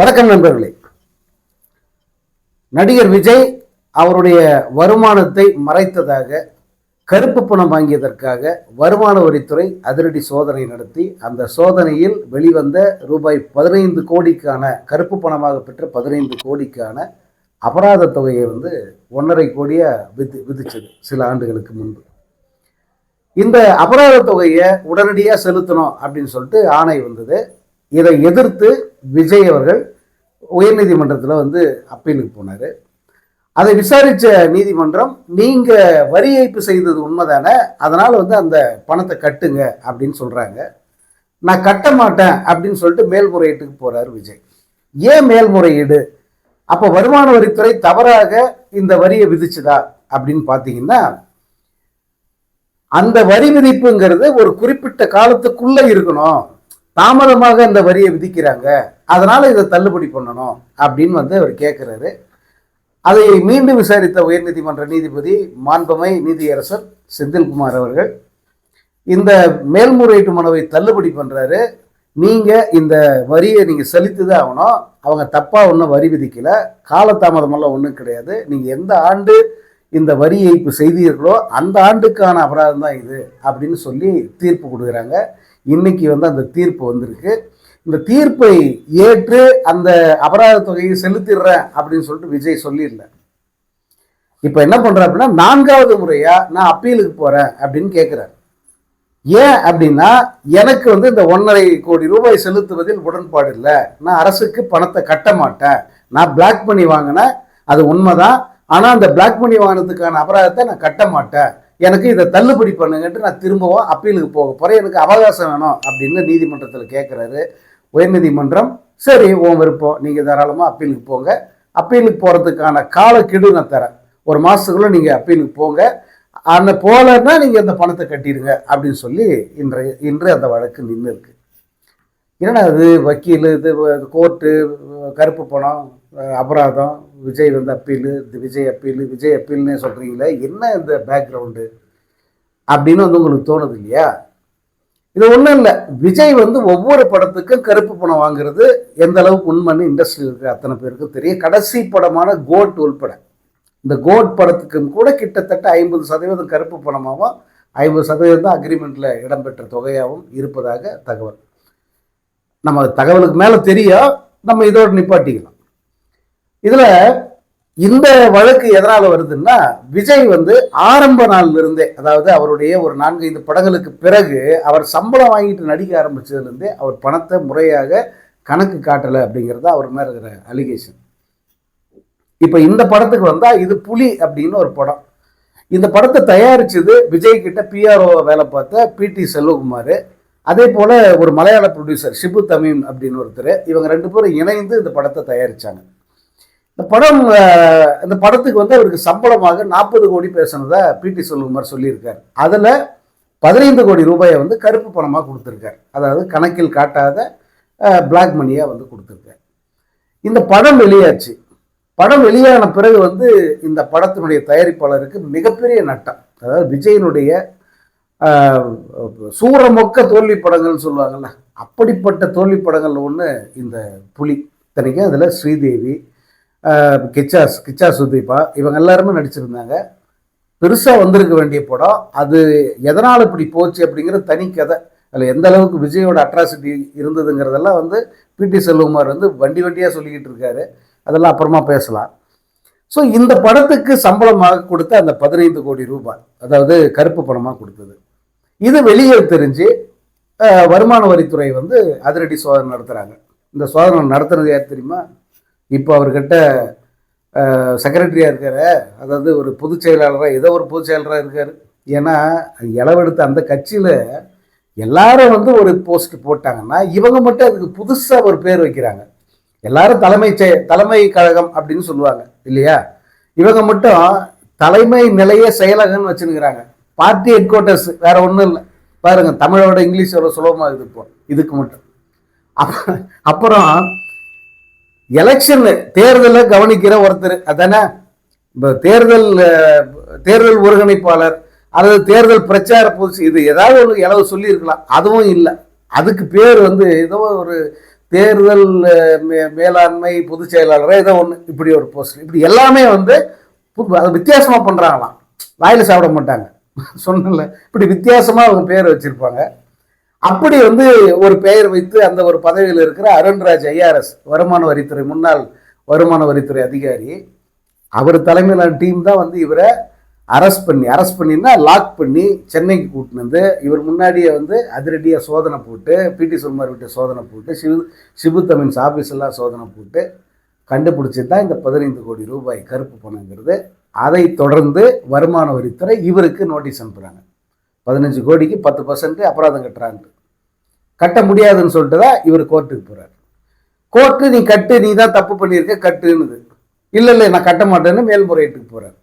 வணக்கம் நண்பர்களே. நடிகர் விஜய் அவருடைய வருமானத்தை மறைத்ததாக கருப்பு பணம் வாங்கியதற்காக வருமான வரித்துறை அதிரடி சோதனை நடத்தி அந்த சோதனையில் வெளிவந்த ரூபாய் பதினைந்து கோடிக்கான கருப்பு பணமாக பெற்ற பதினைந்து கோடிக்கான அபராத தொகையை வந்து ஒன்றரை கோடியாக விதி விதிச்சது சில ஆண்டுகளுக்கு முன்பு. இந்த அபராத தொகையை உடனடியாக செலுத்தணும் அப்படின்னு சொல்லிட்டு ஆணை வந்தது. இதை எதிர்த்து விஜய் அவர்கள் உயர்நீதிமன்றத்தில் வந்து அப்பீலுக்கு போனார். அதை விசாரித்த நீதிமன்றம் நீங்கள் வரி ஏய்ப்பு செய்தது உண்மைதானே அதனால் வந்து அந்த பணத்தை கட்டுங்க அப்படின்னு சொல்கிறாங்க நான் கட்ட மாட்டேன் அப்படின்னு சொல்லிட்டு மேல்முறையீட்டுக்கு போகிறார் விஜய். ஏன் மேல்முறையீடு? அப்போ வருமான வரித்துறை தவறாக இந்த வரியை விதிச்சுதா? அப்படின்னு பார்த்தீங்கன்னா அந்த வரி விதிப்புங்கிறது ஒரு குறிப்பிட்ட காலத்துக்குள்ளே இருக்கணும். தாமதமாக இந்த வரியை விதிக்கிறாங்க. அதனால் இதை தள்ளுபடி பண்ணணும் அப்படின்னு வந்து அவர் கேட்குறாரு அதை மீண்டும் விசாரித்த உயர்நீதிமன்ற நீதிபதி மாண்பமை நீதியரசர் செந்தில்குமார் அவர்கள் இந்த மேல்முறையீட்டு மனுவை தள்ளுபடி பண்ணுறாரு நீங்கள் இந்த வரியை நீங்கள் செலுத்தி தான் ஆகணும். அவங்க தப்பாக ஒன்றும் வரி விதிக்கலை. காலதாமதமெல்லாம் ஒன்றும் கிடையாது. நீங்கள் எந்த ஆண்டு இந்த வரி ஏய்ப்பு செய்தீர்களோ அந்த ஆண்டுக்கான அபராதம் தான் இது அப்படின்னு சொல்லி தீர்ப்பு கொடுக்குறாங்க. இன்னைக்கு வந்து அந்த தீர்ப்பு வந்திருக்கு. இந்த தீர்ப்பை ஏற்று அந்த அபராத தொகையை செலுத்திடுறேன் அப்படின்னு சொல்லிட்டு விஜய் சொல்லிடல இப்போ என்ன பண்ற அப்படின்னா நான்காவது முறையா நான் அப்பீலுக்கு போறேன் அப்படின்னு கேட்குறாரு ஏன் அப்படின்னா எனக்கு வந்து இந்த ஒன்றரை கோடி ரூபாய் செலுத்துவதில் உடன்பாடு இல்லை. நான் அரசுக்கு பணத்தை கட்ட மாட்டேன். நான் பிளாக் பண்ணி வாங்கினேன். அது உண்மைதான். ஆனால் அந்த பிளாக் பண்ணி வாங்கினதுக்கான அபராதத்தை நான் கட்ட மாட்டேன். எனக்கு இதை தள்ளுபடி பண்ணுங்கன்ட்டு நான் திரும்பவும் அப்பீலுக்கு போக போகிறேன் எனக்கு அவகாசம் வேணும் அப்படின்னு நீதிமன்றத்தில் கேட்குறாரு உயர்நீதிமன்றம் சரி உன் விருப்பம். நீங்கள் தாராளமாக அப்பீலுக்கு போங்க. அப்பீலுக்கு போகிறதுக்கான காலக்கெடு நான் தரேன். ஒரு மாதத்துக்குள்ளே நீங்கள் அப்பீலுக்கு போங்க. அந்த போகலன்னா நீங்கள் அந்த பணத்தை கட்டிடுங்க அப்படின்னு சொல்லி இன்றைய இன்று அந்த வழக்கு நின்று இருக்கு என்னடா அது வக்கீல் இது கோர்ட்டு கருப்பு பணம் அபராதம் விஜய் வந்து அப்பீலு இந்த விஜய் அப்பீலு விஜய் அப்பீல்னே சொல்கிறீங்களே என்ன இந்த பேக்ரவுண்டு அப்படின்னு வந்து உங்களுக்கு தோணுது இல்லையா? இது ஒன்றும் இல்லை. விஜய் வந்து ஒவ்வொரு படத்துக்கும் கருப்பு பணம் வாங்குறது எந்த அளவுக்கு உண்மைன்னு இண்டஸ்ட்ரியில் இருக்கிற அத்தனை பேருக்கும் தெரியும். கடைசி படமான கோட் உள்பட. இந்த கோட் படத்துக்கும் கூட கிட்டத்தட்ட ஐம்பது சதவீதம் கருப்பு பணமாகவும் ஐம்பது சதவீதம் தான் அக்ரிமெண்ட்டில் இடம்பெற்ற தொகையாகவும் இருப்பதாக தகவல். நம்ம தகவலுக்கு மேலே தெரியும். நம்ம இதோடு நிப்பாட்டிக்கலாம். இதில் இந்த வழக்கு எதனால் வருதுன்னா விஜய் வந்து ஆரம்ப நாள்ல இருந்தே அதாவது அவருடைய ஒரு நான்கு ஐந்து படங்களுக்கு பிறகு அவர் சம்பளம் வாங்கிட்டு நடிக்க ஆரம்பிச்சதுலேருந்தே அவர் பணத்தை முறையாக கணக்கு காட்டலை அப்படிங்கிறது அவர் மேலே இருக்கிற அலிகேஷன் இப்போ இந்த படத்துக்கு வந்தால் இது புலி அப்படின்னு ஒரு படம். இந்த படத்தை தயாரிச்சது விஜய் கிட்ட பிஆர்ஓ வேலை பார்த்த பிடி செல்வகுமார் அதே போல் ஒரு மலையாள ப்ரொடியூசர் ஷிபு தமீம் அப்படின்னு ஒருத்தர் இவங்க ரெண்டு பேரும் இணைந்து இந்த படத்தை தயாரிச்சாங்க. இந்த படம் இந்த படத்துக்கு வந்து அவருக்கு சம்பளமாக நாற்பது கோடி பேசினதை பிடி செல்வகுமார் சொல்லியிருக்கார். அதில் பதினைந்து கோடி ரூபாயை வந்து கருப்பு பணமாக கொடுத்துருக்கார். அதாவது கணக்கில் காட்டாத பிளாக் மணியாக வந்து கொடுத்துருக்கார். இந்த படம் வெளியாச்சு. படம் வெளியான பிறகு வந்து இந்த படத்தினுடைய தயாரிப்பாளருக்கு மிகப்பெரிய நட்டம். அதாவது விஜயனுடைய சூரமொக்க தோல்வி படங்கள்னு சொல்லுவாங்கல்ல அப்படிப்பட்ட தோல்வி படங்கள் ஒன்று இந்த புலி. இத்தனைக்கும் அதில் ஸ்ரீதேவி கிச்சாஸ் கிச்சா சுதீபா இவங்க எல்லாருமே நடிச்சிருந்தாங்க. பெருசாக வந்திருக்க வேண்டிய படம். அது எதனால் இப்படி போச்சு அப்படிங்கிற தனி கதை. அதில் எந்த அளவுக்கு விஜயோட அட்ராசிட்டி இருந்ததுங்கிறதெல்லாம் வந்து பிடி செல்வகுமார் வந்து வண்டி வண்டியாக சொல்லிக்கிட்டு இருக்காரு. அதெல்லாம் அப்புறமா பேசலாம். ஸோ இந்த படத்துக்கு சம்பளமாக கொடுத்த அந்த பதினைந்து கோடி ரூபாய் அதாவது கருப்பு பணமாக கொடுத்தது. இது வெளியே தெரிஞ்சு வருமான வரித்துறை வந்து அதிரடி சோதனை நடத்துகிறாங்க இந்த சோதனை நடத்துறது யார் தெரியுமா? இப்போ அவர்கிட்ட செக்ரட்டரியாக இருக்கார். அதாவது ஒரு பொதுச் செயலாளராக ஏதோ ஒரு பொதுச் செயலராக இருக்கார். ஏன்னா இளவெடுத்த அந்த கட்சியில் எல்லாரும் வந்து ஒரு போஸ்ட் போட்டாங்கன்னா இவங்க மட்டும் அதுக்கு புதுசாக ஒரு பேர் வைக்கிறாங்க. எல்லாரும் தலைமை செய தலைமை கழகம் அப்படின்னு சொல்லுவாங்க இல்லையா? இவங்க மட்டும் தலைமை நிலைய செயலகம்னு வச்சுருக்கிறாங்க. பார்ட்டி ஹெட் குவார்ட்டர்ஸ் வேற ஒன்றும் இல்லை. பாருங்கள் தமிழோட இங்கிலீஷோட சுலபமாக இருக்குது இப்போ இதுக்கு மட்டும். அப்புறம் எலெக்ஷன் தேர்தலை கவனிக்கிற ஒருத்தர் அதானே? இப்போ தேர்தல் தேர்தல் ஒருங்கிணைப்பாளர் அல்லது தேர்தல் பிரச்சார பொது இது ஏதாவது ஒன்று இளவு சொல்லியிருக்கலாம். அதுவும் இல்லை. அதுக்கு பேர் வந்து ஏதோ ஒரு தேர்தல் மே- மேலாண்மை பொதுச் செயலாளர் ஏதோ ஒன்று இப்படி ஒரு போஸ்ட் இப்படி எல்லாமே வந்து அதை அது வித்தியாசமாக பண்ணுறாங்களாம் வாயில் சாப்பிட மாட்டாங்க. சொன்னல இப்படி வித்தியாசமாக அவங்க பேர் வச்சுருப்பாங்க. அப்படி வந்து ஒரு பெயர் வைத்து அந்த ஒரு பதவியில் இருக்கிற அருண்ராஜ் ஐஆர்எஸ் வருமான வரித்துறை முன்னாள் வருமான வரித்துறை அதிகாரி அவர் தலைமையிலான டீம் தான் வந்து இவரை அரெஸ்ட் பண்ணி அரெஸ்ட் பண்ணினா லாக் பண்ணி சென்னைக்கு கூட்டின்னு வந்து இவர் முன்னாடியே வந்து அதிரடியாக சோதனை போட்டு பிடி சுல்மார் விட்டு சோதனை போட்டு சிவு சிபு தமின்ஸ் ஆஃபீஸெல்லாம் சோதனை போட்டு கண்டுபிடிச்சி தான் இந்த பதினைந்து கோடி ரூபாய் கருப்பு பணங்கிறது. அதை தொடர்ந்து வருமான வரித்துறை இவருக்கு நோட்டீஸ் அனுப்புகிறாங்க பதினஞ்சு கோடிக்கு பத்து பர்சன்ட் அபராதம் கட்டுறான்ட்டு கட்ட முடியாதுன்னு சொல்லிட்டு தான் இவர் கோர்ட்டுக்கு போகிறார் கோர்ட்டு நீ கட்டு நீ தான் தப்பு பண்ணியிருக்க கட்டுன்னுது. இல்லை இல்லை நான் கட்ட மாட்டேன்னு மேல்முறையீட்டுக்கு போகிறார்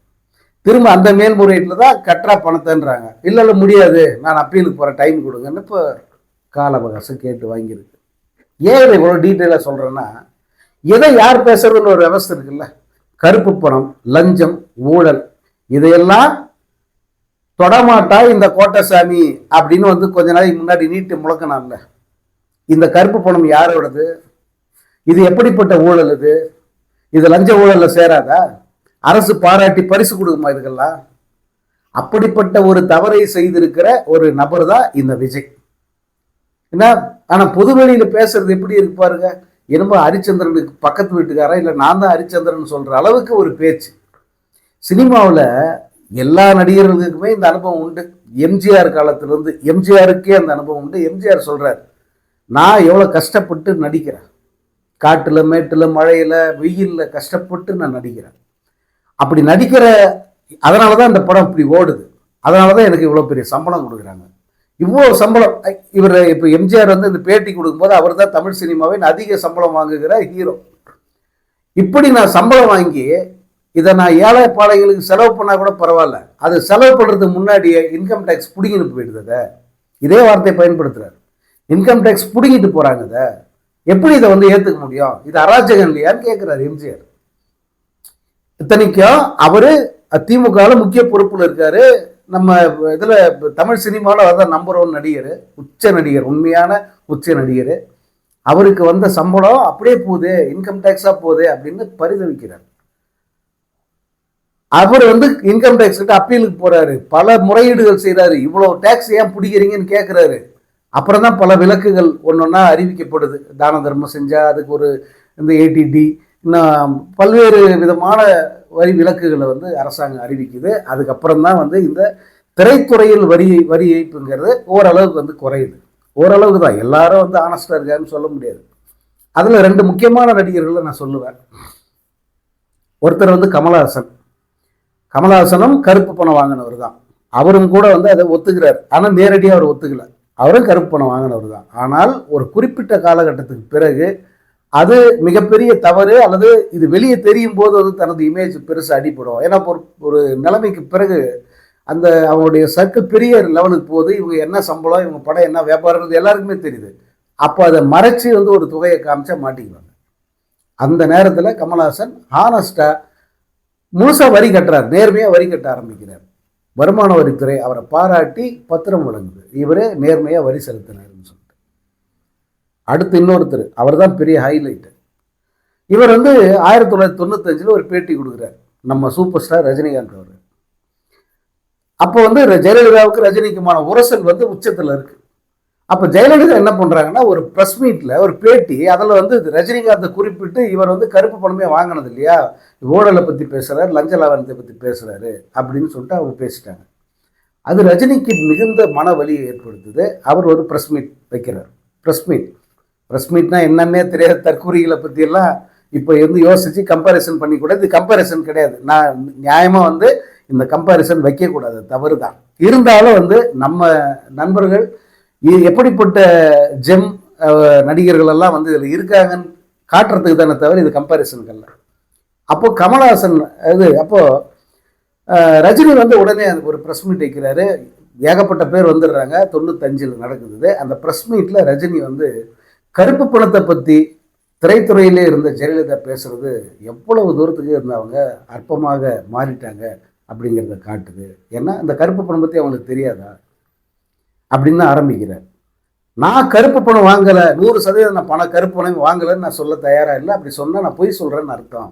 திரும்ப அந்த மேல்முறையீட்டில் தான் கட்டுறா பணத்தைன்றாங்க. இல்லை இல்லை முடியாது. நான் அப்பீலுக்கு போகிறேன் டைம் கொடுங்கன்னு இப்போ கால அவகாசம் கேட்டு வாங்கியிருக்கு. ஏன் இதை இவ்வளோ டீட்டெயிலாக சொல்கிறேன்னா எதை யார் பேசுறதுன்னு ஒரு விவஸ்தை இருக்குல்ல? கருப்பு பணம் லஞ்சம் ஊழல் இதையெல்லாம் தொடமாட்டா இந்த கோட்டசாமி அப்படின்னு வந்து கொஞ்ச நாளைக்கு முன்னாடி நீட்டு முழக்கினான்ல இந்த கருப்பு பணம் யாரோடது? இது எப்படிப்பட்ட ஊழல் இது? இது லஞ்ச ஊழலில் சேராதா? அரசு பாராட்டி பரிசு கொடுக்குமா இதுக்கெல்லாம்? அப்படிப்பட்ட ஒரு தவறை செய்திருக்கிற ஒரு நபர் தான் இந்த விஜய். என்ன? ஆனால் பொதுவெளியில் பேசுறது எப்படி இருக்கு பாருங்க. என்னமோ ஹரிச்சந்திரனுக்கு பக்கத்து வீட்டுக்காரா? இல்லை நான் தான் ஹரிச்சந்திரன் சொல்கிற அளவுக்கு ஒரு பேச்சு. சினிமாவில் எல்லா நடிகர்களுக்குமே இந்த அனுபவம் உண்டு. எம்ஜிஆர் காலத்திலிருந்து எம்ஜிஆருக்கே அந்த அனுபவம் உண்டு. எம்ஜிஆர் சொல்கிறார் நான் எவ்வளோ கஷ்டப்பட்டு நடிக்கிறேன். காட்டில் மேட்டில் மழையில் வெயிலில் கஷ்டப்பட்டு நான் நடிக்கிறேன். அப்படி நடிக்கிற அதனால தான் இந்த படம் இப்படி ஓடுது. அதனால தான் எனக்கு இவ்வளோ பெரிய சம்பளம் கொடுக்குறாங்க. இவ்வளோ சம்பளம் இவர் இப்போ எம்ஜிஆர் வந்து இந்த பேட்டி கொடுக்கும்போது அவர் தான் தமிழ் சினிமாவின் அதிக சம்பளம் வாங்குகிற ஹீரோ. இப்படி நான் சம்பளம் வாங்கி இதை நான் ஏழை பாளையங்களுக்கு செலவு பண்ணால் கூட பரவாயில்ல. அது செலவு பண்ணுறதுக்கு முன்னாடியே இன்கம் டேக்ஸ் பிடிங்கிட்டு போயிடுது இதே வார்த்தையை பயன்படுத்துகிறார் இன்கம் டேக்ஸ் பிடுங்கிட்டு போகிறாங்க இதை. எப்படி இதை வந்து ஏற்றுக்க முடியும்? இது அராஜகம் இல்லையான்னு கேட்குறாரு எம்ஜிஆர். இத்தனைக்கும் அவர் திமுகவில் முக்கிய பொறுப்பில் இருக்கார். நம்ம இதில் தமிழ் சினிமாவில் அவர் தான் நம்பர் ஒன் நடிகர். உச்ச நடிகர் உண்மையான உச்ச நடிகர். அவருக்கு வந்த சம்பளம் அப்படியே போகுது இன்கம் டேக்ஸாக போகுது அப்படின்னு பரிதவிக்கிறார். அவர் வந்து இன்கம் டேக்ஸ் கிட்ட அப்பீலுக்கு போறாரு. பல முறையீடுகள் செய்கிறாரு இவ்வளோ டேக்ஸ் ஏன் பிடிக்கிறீங்கன்னு கேட்குறாரு அப்புறம் தான் பல விலக்குகள் ஒன்றொன்னா அறிவிக்கப்படுது. தான தர்மம் செஞ்சால் அதுக்கு ஒரு இந்த ஏடிடி இன்னும் பல்வேறு விதமான வரி விலக்குகளை வந்து அரசாங்கம் அறிவிக்குது. அதுக்கப்புறம் தான் வந்து இந்த திரைத்துறையில் வரி வரி ஏய்ப்புங்கிறது ஓரளவுக்கு வந்து குறையுது. ஓரளவுக்கு தான். எல்லாரும் வந்து ஆனஸ்டாக இருக்காருன்னு சொல்ல முடியாது. அதில் ரெண்டு முக்கியமான நடிகர்களை நான் சொல்லுவேன். ஒருத்தர் வந்து கமலஹாசன். கமலஹாசனும் கருப்பு பணம் வாங்கினவர் தான். அவரும் கூட வந்து அதை ஒத்துக்கிறார். ஆனால் நேரடியாக அவர் ஒத்துக்கல. அவரும் கருப்பு பணம் வாங்கினவர் தான். ஆனால் ஒரு குறிப்பிட்ட காலகட்டத்துக்கு பிறகு அது மிகப்பெரிய தவறு அல்லது இது வெளியே தெரியும் போது அது தனது இமேஜ் பெருசாக அடிபடும். ஏன்னா ஒரு ஒரு நிலைமைக்கு பிறகு அந்த அவங்களுடைய சர்க்கிள் பெரிய லெவலுக்கு போகுது. இவங்க என்ன சம்பளம் இவங்க படம் என்ன வியாபாரம்ன்றது எல்லாருக்குமே தெரியுது. அப்போ அதை மறைச்சி வந்து ஒரு தொகையை காமிச்சா மாட்டிக்குவாங்க. அந்த நேரத்தில் கமல்ஹாசன் ஹானஸ்டாக முழுசாக வரி கட்டுறார் நேர்மையாக வரி கட்ட ஆரம்பிக்கிறார். வருமான வரித்துறை அவரை பாராட்டி பத்திரம் வழங்குது. இவரே நேர்மையாக வரி செலுத்தினார்னு சொல்லிட்டு. அடுத்து இன்னொருத்தர் அவர் தான் பெரிய ஹைலைட்டு இவர் வந்து ஆயிரத்தி தொள்ளாயிரத்தி தொண்ணூத்தஞ்சில் ஒரு பேட்டி கொடுக்குறார் நம்ம சூப்பர் ஸ்டார் ரஜினிகாந்த் அவர் அப்போ வந்து ஜெயலலிதாவுக்கு ரஜினிக்குமான உரசல் வந்து உச்சத்தில் இருக்குது அப்போ ஜெயலலிதா என்ன பண்ணுறாங்கன்னா ஒரு ப்ரெஸ் மீட்டில் ஒரு பேட்டி அதில் வந்து ரஜினிகாந்தை குறிப்பிட்டு இவர் வந்து கருப்பு பணமே வாங்கினது இல்லையா? ஊழலை பற்றி பேசுகிறாரு லஞ்ச லாவணத்தை பற்றி பேசுகிறாரு அப்படின்னு சொல்லிட்டு அவங்க பேசிட்டாங்க. அது ரஜினிக்கு மிகுந்த மன வலியை ஏற்படுத்துது. அவர் ஒரு ப்ரெஸ் மீட் வைக்கிறார். ப்ரெஸ் மீட் ப்ரெஸ் மீட்னா என்னன்னே தெரியாத தற்கூறிகளை பற்றியெல்லாம் இப்போ வந்து யோசித்து கம்பாரிசன் பண்ணி கூட இது கம்பாரிசன் கிடையாது. நான் நியாயமாக வந்து இந்த கம்பேரிசன் வைக்கக்கூடாது. தவறு தான் இருந்தாலும் வந்து நம்ம நண்பர்கள் எப்படிப்பட்ட ஜெம் நடிகர்கள் எல்லாம் வந்து இதில் இருக்காங்கன்னு காட்டுறதுக்கு தானே தவிர இது கம்பாரிசன்கள் அப்போ கமல்ஹாசன் இது அப்போ ரஜினி வந்து உடனே ஒரு ப்ரெஸ் மீட் வைக்கிறாரு. ஏகப்பட்ட பேர் வந்துடுறாங்க. தொண்ணூத்தஞ்சில் நடக்குது. அந்த ப்ரெஸ் மீட்டில் ரஜினி வந்து கருப்பு பணத்தை பற்றி திரைத்துறையிலே இருந்த ஜெயலலிதா பேசுறது எவ்வளவு தூரத்துக்கு இருந்தவங்க அற்பமாக மாறிட்டாங்க அப்படிங்கிறத காட்டுது. ஏன்னா இந்த கருப்பு பணம் பற்றி அவங்களுக்கு தெரியாதா? அப்படின்னு தான் ஆரம்பிக்கிறார். நான் கருப்பு பணம் வாங்கலை நூறு சதவீதம் நான் பணம் கருப்பு பணம் வாங்கலைன்னு நான் சொல்ல தயாராக இல்லை. அப்படி சொன்னால் நான் பொய் சொல்கிறேன்னு அர்த்தம்.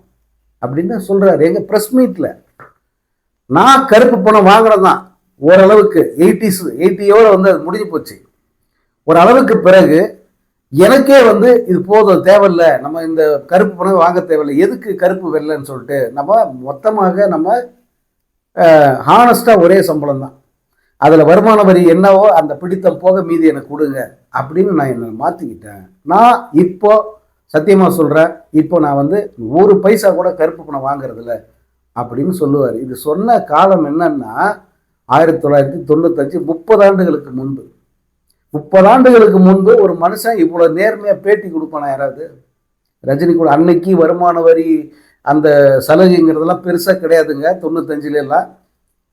அப்படின்னு சொல்கிறாரு எங்கள் ப்ரெஸ் மீட்டில் நான் கருப்பு பணம் வாங்கினது தான் ஓரளவுக்கு எயிட்டிஸ் எயிட்டியோட வந்து அது முடிஞ்சு போச்சு. ஒரு அளவுக்கு பிறகு எனக்கே வந்து இது போதும் தேவையில்லை. நம்ம இந்த கருப்பு பணம் வாங்க தேவையில்லை. எதுக்கு கருப்பு வெள்ளைன்னு சொல்லிட்டு நம்ம மொத்தமாக நம்ம ஹானஸ்டாக ஒரே சம்பளம் தான் அதில் வருமான வரி என்னவோ அந்த பிடித்தம் போக மீதி எனக்கு கொடுங்க அப்படின்னு நான் என்னை மாற்றிக்கிட்டேன் நான் இப்போ சத்தியமாக சொல்கிறேன் இப்போ நான் வந்து ஒரு பைசா கூட கருப்பு பணம் வாங்குறதில்ல அப்படின்னு சொல்லுவார். இது சொன்ன காலம் என்னன்னா ஆயிரத்தி தொள்ளாயிரத்தி தொண்ணூத்தஞ்சு முப்பது ஆண்டுகளுக்கு முன்பு. முப்பது ஆண்டுகளுக்கு முன்பு ஒரு மனுஷன் இவ்வளோ நேர்மையாக பேட்டி கொடுப்பானா யாராவது? ரஜினி கூட அன்னைக்கு வருமான வரி அந்த சலுகைங்கிறதெல்லாம் பெருசாக கிடையாதுங்க தொண்ணூத்தஞ்சுல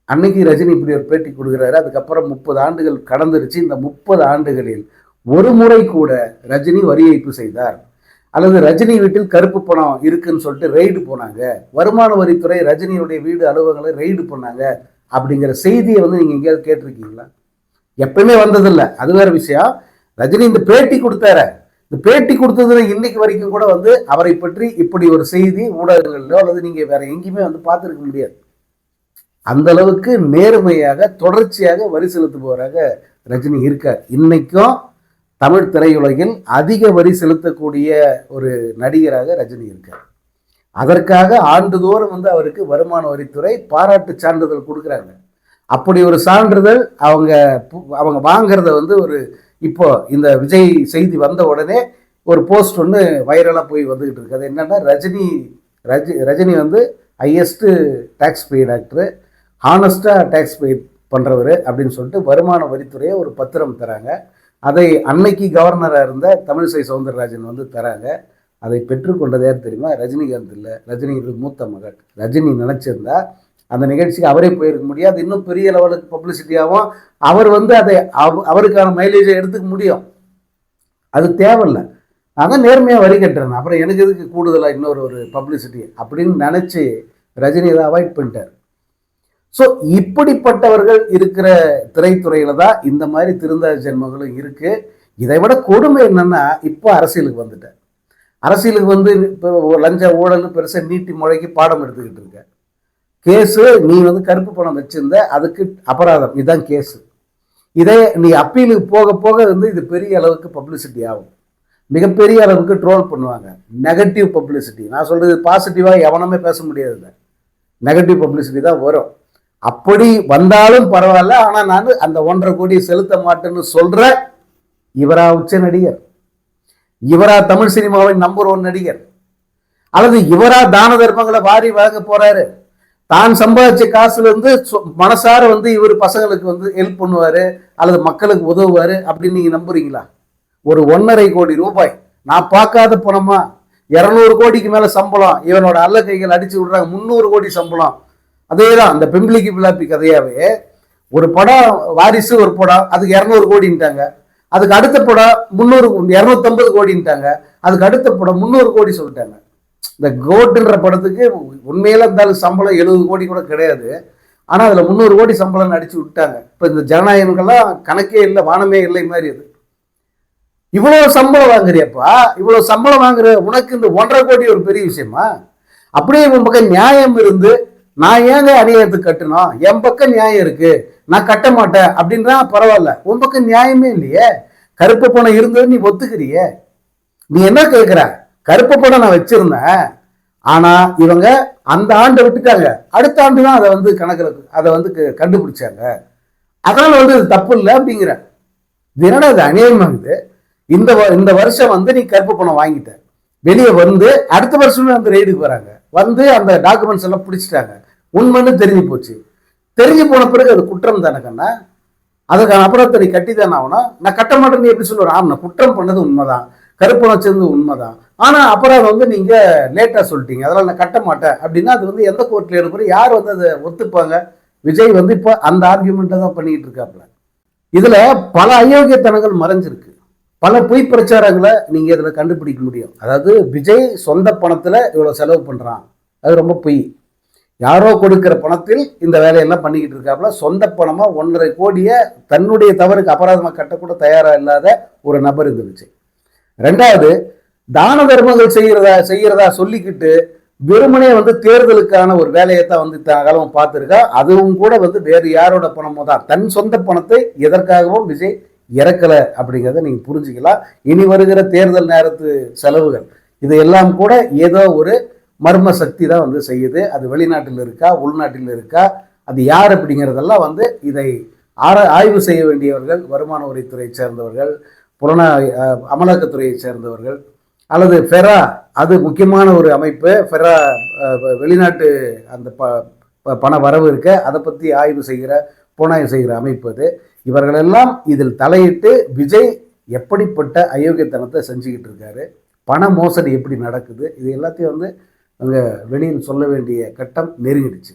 அன்னைக்கு ரஜினி இப்படி ஒரு பேட்டி கொடுக்குறாரு. அதுக்கப்புறம் முப்பது ஆண்டுகள் கடந்துருச்சு. இந்த முப்பது ஆண்டுகளில் ஒரு முறை கூட ரஜினி வரி ஏய்ப்பு செய்தார். அல்லது ரஜினி வீட்டில் கருப்பு பணம் இருக்குன்னு சொல்லிட்டு ரெய்டு போனாங்க. வருமான வரித்துறை ரஜினியுடைய வீடு அலுவலகங்களை ரெய்டு பண்ணாங்க அப்படிங்கிற செய்தியை வந்து நீங்கள் எங்கேயாவது கேட்டிருக்கீங்களா? எப்பயுமே வந்ததில்லை. அது வேற விஷயம். ரஜினி இந்த பேட்டி கொடுத்தாரு. இந்த பேட்டி கொடுத்ததுல இன்னைக்கு வரைக்கும் கூட வந்து அவரை பற்றி இப்படி ஒரு செய்தி ஊடகங்களிலோ அல்லது நீங்கள் வேற எங்கேயுமே வந்து பார்த்துருக்க முடியாது. அந்த அளவுக்கு நேர்மையாக தொடர்ச்சியாக வரி செலுத்துபவராக ரஜினி இருக்கார். இன்னைக்கும் தமிழ் திரையுலகில் அதிக வரி செலுத்தக்கூடிய ஒரு நடிகராக ரஜினி இருக்கார். அதற்காக ஆண்டுதோறும் வந்து அவருக்கு வருமான வரித்துறை பாராட்டு சான்றிதழ் கொடுக்குறாங்க. அப்படி ஒரு சான்றிதழ் அவங்க அவங்க வாங்குறத வந்து ஒரு இப்போ இந்த விஜய் செய்தி வந்த உடனே ஒரு போஸ்ட் ஒன்று வைரலாக போய் வந்துக்கிட்டு இருக்கு. அது என்னென்னா ரஜினி ரஜி ரஜினி வந்து ஹையஸ்ட்டு டேக்ஸ் பெய்ட் ஆக்டர் ஹானஸ்டாக டேக்ஸ் பே பண்ணுறவர் அப்படின்னு சொல்லிட்டு வருமான வரித்துறையை ஒரு பத்திரம் தராங்க. அதை அன்னைக்கு கவர்னராக இருந்த தமிழிசை சவுந்தரராஜன் வந்து தராங்க. அதை பெற்றுக்கொண்டது யார் தெரியுமா? ரஜினிகாந்த் இல்லை. ரஜினிகாந்த் மூத்த மகன் ரஜினி நினச்சிருந்தா அந்த நிகழ்ச்சிக்கு அவரே போயிருக்க முடியாது. இன்னும் பெரிய லெவலுக்கு பப்ளிசிட்டியாகவும் அவர் வந்து அதை அவ- அவருக்கான மைலேஜை எடுத்துக்க முடியும். அது தேவையில்லை. நான் தான் நேர்மையாக வரி கட்டுறேன் அப்புறம் எனக்கு எதுக்கு கூடுதலாக இன்னொரு ஒரு பப்ளிசிட்டி அப்படின்னு நினச்சி ரஜினி அதை அவாய்ட் பண்ணிட்டார். ஸோ இப்படிப்பட்டவர்கள் இருக்கிற திரைத்துறையில தான் இந்த மாதிரி திருந்த ஜென்மங்களும் இருக்கு. இதை விட கொடுமை என்னன்னா இப்போ அரசியலுக்கு வந்துட்டேன் அரசியலுக்கு வந்து இப்போ லஞ்ச ஊழல் பெருசாக நீட்டி முறைக்கு பாடம் எடுத்துக்கிட்டு இருக்க. கேஸு நீ வந்து கருப்பு பணம் வச்சிருந்த அதுக்கு அபராதம். இதுதான் கேஸு. இதே நீ அப்பீலுக்கு போக போக வந்து இது பெரிய அளவுக்கு பப்ளிசிட்டி ஆகும். மிகப்பெரிய அளவுக்கு ட்ரோல் பண்ணுவாங்க. நெகட்டிவ் பப்ளிசிட்டி நான் சொல்கிறது பாசிட்டிவாக எவனமே பேச முடியாது நெகட்டிவ் பப்ளிசிட்டி தான் வரும். அப்படி வந்தாலும் பரவாயில்ல ஆனால் நான் அந்த ஒன்றரை கோடி செலுத்த மாட்டேன்னு சொல்ற இவரா உச்ச நடிகர். இவரா தமிழ் சினிமாவின் நம்பர் ஒன் நடிகர். அல்லது இவரா தான தர்மங்களை வாரி வழங்க போறாரு. தான் சம்பாதிச்ச காசுல இருந்து சொ- மனசார வந்து இவர் பசங்களுக்கு வந்து ஹெல்ப் பண்ணுவாரு அல்லது மக்களுக்கு உதவுவாரு அப்படின்னு நீங்க நம்புறீங்களா? ஒரு ஒன்றரை கோடி ரூபாய். நான் பார்க்காத பணமா? இரநூறு கோடிக்கு மேல சம்பளம். இவனோட அல்ல கைகள் அடிச்சு விடுறாங்க. முந்நூறு கோடி சம்பளம். அதே தான் அந்த பிம்பிளிக்கு பிளாப்பி கதையாவே ஒரு படம் வாரிசு ஒரு படம் அதுக்கு இரநூறு கோடின்ட்டாங்க. அதுக்கு அடுத்த படம் முந்நூறு இரநூத்தம்பது கோடின்ட்டாங்க. அதுக்கு அடுத்த படம் முந்நூறு கோடி சொல்லிட்டாங்க. இந்த கோட்டுன்ற படத்துக்கு உண்மையில இருந்தாலும் சம்பளம் எழுபது கோடி கூட கிடையாது. ஆனால் அதில் முந்நூறு கோடி சம்பளம் அடித்து விட்டாங்க. இப்போ இந்த ஜனநாயகங்கள்லாம் கணக்கே இல்லை வானமே இல்லை மாதிரி அது. இவ்வளோ சம்பளம் வாங்குறியப்பா இவ்வளோ சம்பளம் வாங்குற உனக்கு இந்த ஒன்றரை கோடி ஒரு பெரிய விஷயமா? அப்படியே உன் பக்கம் நியாயம் இருந்து நான் ஏங்க அரியது கட்டணும் என் பக்கம் நியாயம் இருக்கு. நான் கட்ட மாட்டேன். அப்படின்றா பரவாயில்ல. உன் பக்கம் நியாயமே இல்லையே. கருப்பு பணம் இருந்தது நீ ஒத்துக்கிறியே. நீ என்ன கேட்குற கருப்பு பணம் நான் வச்சிருந்தேன். ஆனா இவங்க அந்த ஆண்டை விட்டுட்டாங்க. அடுத்த ஆண்டு தான் அதை வந்து கணக்கில் அதை வந்து க- கண்டுபிடிச்சாங்க. அதனால வந்து இது தப்பு இல்லை அப்படிங்கிற. தினம் அது இது அநியாயமாகுது இந்த வ- இந்த வருஷம் வந்து நீ கருப்பு பணம் வாங்கிட்ட. வெளியே வந்து அடுத்த வருஷமே வந்து ரெய்டுக்கு வராங்க. வந்து அந்த டாக்குமெண்ட்ஸ் எல்லாம் பிடிச்சிட்டாங்க. உண்மைன்னு தெரிஞ்சு போச்சு. தெரிஞ்சு போன பிறகு அது குற்றம் தானே கண்ணா? அதுக்கான அப்புறத்தை நீ கட்டி தானே ஆகணும்? நான் கட்ட மாட்டேன்னு எப்படி சொல்லுவேன் ஆமாம் நான் குற்றம் பண்ணது உண்மைதான். கருப்பணம் வச்சிருந்து உண்மைதான். ஆனால் அப்புறம் வந்து நீங்கள் லேட்டாக சொல்லிட்டீங்க. அதெல்லாம் நான் கட்ட மாட்டேன். அப்படின்னா அது வந்து எந்த கோர்ட்டில் எடுப்போம் யார் வந்து அதை ஒத்துப்பாங்க? விஜய் வந்து இப்போ அந்த ஆர்கியூமெண்ட்டை தான் பண்ணிக்கிட்டு இருக்காப்புல. இதில் பல அயோக்கியத்தனங்கள் மறைஞ்சிருக்கு. பல பொய் பிரச்சாரங்களை நீங்கள் இதில் கண்டுபிடிக்க முடியும். அதாவது விஜய் சொந்த பணத்தில் இவ்வளோ செலவு பண்ணுறான் அது ரொம்ப பொய். யாரோ கொடுக்குற பணத்தில் இந்த வேலையெல்லாம் பண்ணிக்கிட்டு இருக்காப்புல சொந்த பணமாக ஒன்றரை கோடியை தன்னுடைய தவறுக்கு அபராதமாக கட்டக்கூட தயாராக இல்லாத ஒரு நபர் இந்த விஜய். ரெண்டாவது தான தர்மங்கள் செய்கிறதா செய்கிறதா சொல்லிக்கிட்டு வெறுமனே வந்து தேர்தலுக்கான ஒரு வேலையை தான் வந்து காலம் பார்த்துருக்கா. அதுவும் கூட வந்து வேறு யாரோட பணமோ தான். தன் சொந்த பணத்தை எதற்காகவும் விஜய் இறக்கலை அப்படிங்கிறத நீங்கள் புரிஞ்சுக்கலாம். இனி வருகிற தேர்தல் நேரத்து செலவுகள் இதையெல்லாம் கூட ஏதோ ஒரு மர்ம சக்தி தான் வந்து செய்யுது. அது வெளிநாட்டில் இருக்கா உள்நாட்டில் இருக்கா அது யார் அப்படிங்கிறதெல்லாம் வந்து இதை ஆர ஆய்வு செய்ய வேண்டியவர்கள் வருமான வரித்துறையை சேர்ந்தவர்கள் புலனா அமலாக்கத்துறையை சேர்ந்தவர்கள் அல்லது ஃபெரா அது முக்கியமான ஒரு அமைப்பு ஃபெரா வெளிநாட்டு அந்த ப ப- பண வரவு இருக்க. அதை பற்றி ஆய்வு செய்கிற புலனாய்வு செய்கிற அமைப்பு அது. இவர்களெல்லாம் இதில் தலையிட்டு விஜய் எப்படிப்பட்ட அயோக்கியத்தனத்தை செஞ்சுக்கிட்டு இருக்காரு பண மோசடி எப்படி நடக்குது இது எல்லாத்தையும் வந்து அங்கே வெளியில் சொல்ல வேண்டிய கட்டம் நெருங்கிடுச்சு.